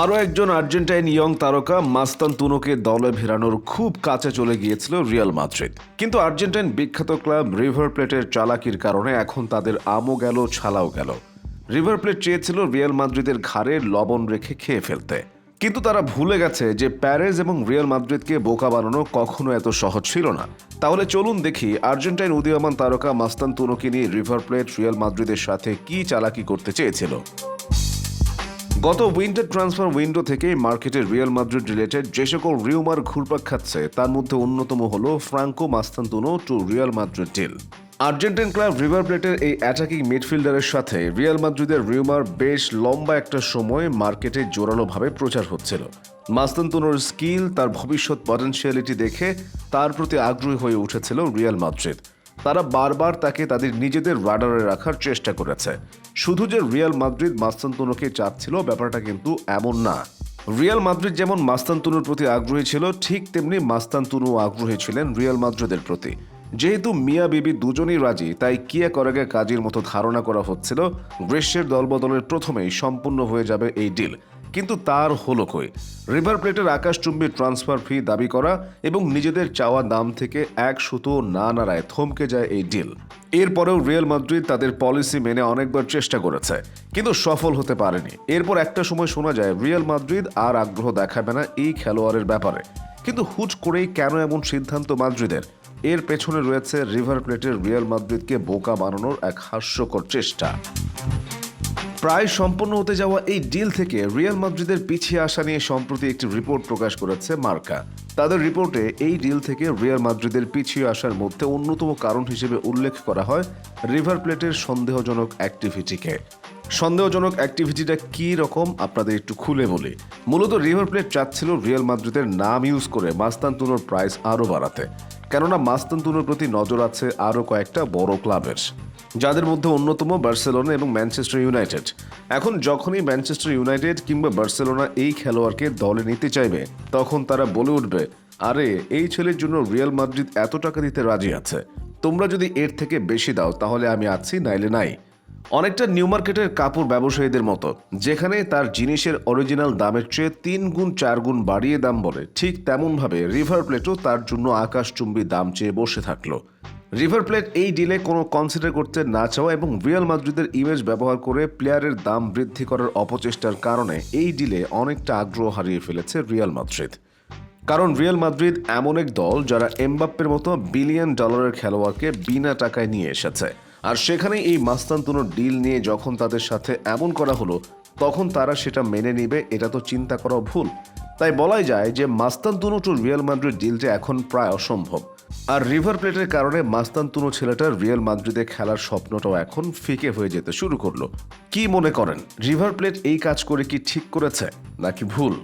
আরও একজন Argentine young তারকা মাস্তান তুনোকে দলে ভেরানোর খুব কাছে চলে গিয়েছিল রিয়াল মাদ্রিদ। কিন্তু আর্জেন্টাইন বিখ্যাত ক্লাব রিভার প্লেটের চালাকির কারণে এখন তাদের আমও গেল, ছালাও গেল। রিভার প্লেট চেয়েছিল রিয়াল মাদ্রিদের ঘাড়ে লবণ রেখে খেয়ে ফেলতে। কিন্তু তারা ভুলে গেছে যে প্যারিস এবং রিয়াল মাদ্রিদকে বোকা বানানো কখনো এত সহজ ছিল না। তাহলে চলুন দেখি আর্জেন্টাইন উদীয়মান তারকা মাস্তান তুনোকে নিয়ে রিভার প্লেট রিয়াল মাদ্রিদের সাথে কি চালাকি করতে চেয়েছিল। গত উইন্টার ট্রান্সফার উইন্ডো থেকে মার্কেটে রিয়াল মাদ্রিদ রিলেটেড যে সকল রিউমার ঘুরপাক খাচ্ছে, তার মধ্যে অন্যতম হল Franco Mastantuono to Real Madrid deal Argentine club River প্লেটের এই অ্যাটাকিং মিডফিল্ডারের সাথে রিয়াল মাদ্রিদের রিউমার বেশ লম্বা একটা সময় মার্কেটে জোরালোভাবে প্রচার হচ্ছিল। মাস্তান্তুনোর স্কিল তার ভবিষ্যৎ পটেনশিয়ালিটি দেখে তার প্রতি আগ্রহী হয়ে উঠেছিল রিয়াল মাদ্রিদ তারা বারবার তাকে তাদের নিজেদের রাডারে রাখার চেষ্টা করেছে। শুধু যে রিয়াল মাদ্রিদ মাস্তান্তনুকে চাচ্ছিল, ব্যাপারটা কিন্তু এমন না। রিয়াল মাদ্রিদ যেমন মাস্তান্তুনোর প্রতি আগ্রহী ছিল, ঠিক তেমনি মাস্তান্তনু আগ্রহী ছিলেন রিয়াল মাদ্রিদের প্রতি। যেহেতু মিয়া বিবি দুজনই রাজি, তাই কিয়া করাগে কাজের মতো ধারণা করা হচ্ছিল। গ্রীষ্মের দলবদলের প্রথমেই সম্পূর্ণ হয়ে যাবে এই ডিল কিন্তু তার হলো কই? রিভার প্লেটের আকাশচুম্বী ট্রান্সফার ফি দাবি করা এবং নিজেদের চাওয়া দাম থেকে এক সুতো না নাড়ায় থমকে যায় এই ডিল এরপরেও রিয়াল মাদ্রিদ তাদের পলিসি মেনে অনেকবার চেষ্টা করেছে, কিন্তু সফল হতে পারেনি। এরপর একটা সময় শোনা যায়, রিয়াল মাদ্রিদ আর আগ্রহ দেখাবে না এই খেলোয়াড়ের ব্যাপারে। কিন্তু হুট করেই কেন এমন সিদ্ধান্ত মাদ্রিদের? এর পেছনে রয়েছে রিভার প্লেটের রিয়াল মাদ্রিদকে বোকা বানানোর এক হাস্যকর চেষ্টা। প্রায় সম্পন্ন হতে যাওয়া এই ডিল থেকে রিয়াল মাদ্রিদের পিছিয়ে আসা নিয়ে সম্প্রতি একটি রিপোর্ট প্রকাশ করেছে মার্কা। তাদের রিপোর্টে এই ডিল থেকে রিয়াল মাদ্রিদের পিছিয়ে আসার মধ্যে অন্যতম কারণ হিসেবে উল্লেখ করা হয় রিভার প্লেটের সন্দেহজনক অ্যাক্টিভিটিকে সন্দেহজনক অ্যাক্টিভিটিটা কী রকম, আপনাদের একটু খুলে বলি। মূলত রিভার প্লেট চাচ্ছিল রিয়াল মাদ্রিদের নাম ইউজ করে মাস্তান্তুনোর প্রাইস আরও বাড়াতে। কেননা মাস্তান্তুনোর প্রতি নজর আছে আরও কয়েকটা বড় ক্লাবের যাদের মধ্যে অন্যতম বার্সেলোনা এবং ম্যানচেস্টার ইউনাইটেড এখন যখনই ম্যানচেস্টার ইউনাইটেড কিংবা বার্সেলোনা এই খেলোয়াড়কে দলে নিতে চাইবে, তখন তারা বলে উঠবে, আরে, এই ছেলের জন্য রিয়াল মাদ্রিদ এত টাকা দিতে রাজি আছে। তোমরা যদি এর থেকে বেশি দাও, তাহলে আমি আছি, নাইলে নাই। অনেকটা নিউ মার্কেটের কাপড় ব্যবসায়ীদের মতো, যেখানে তার জিনিসের অরিজিনাল দামের চেয়ে তিন গুণ, চার গুণ বাড়িয়ে দাম বলে। ঠিক তেমনভাবে রিভার প্লেটও তার জন্য আকাশচুম্বী দাম চেয়ে বসে থাকল। রিভার প্লেট এই ডিলে কোনো কনসিডার করতে না চাওয়া এবং রিয়াল মাদ্রিদের ইমেজ ব্যবহার করে প্লেয়ারের দাম বৃদ্ধি করার অপচেষ্টার কারণে এই ডিলে অনেকটা আগ্রহ হারিয়ে ফেলেছে রিয়াল মাদ্রিদ কারণ রিয়াল মাদ্রিদ এমন এক দল যারা এমবাপ্পের মতো বিলিয়ন ডলারের খেলোয়াড়কে বিনা টাকায় নিয়ে এসেছে। আর সেখানে এই মাস্তান্তুনোর ডিল নিয়ে যখন তাদের সাথে এমন করা হলো, তখন তারা সেটা মেনে নিবে, এটা তো চিন্তা করা ভুল। তাই বলাই যায় যে মাস্তান্তুনো টু রিয়াল মাদ্রিদ ডিলটা এখন প্রায় অসম্ভব। আর রিভার প্লেটের কারণে মাস্তান্তুনো ছেলেটার রিয়াল মাদ্রিদে খেলার স্বপ্নটাও এখন ফিকে হয়ে যেতে শুরু করল। কি মনে করেন? রিভার প্লেট এই কাজ করে কি ঠিক করেছে, নাকি ভুল?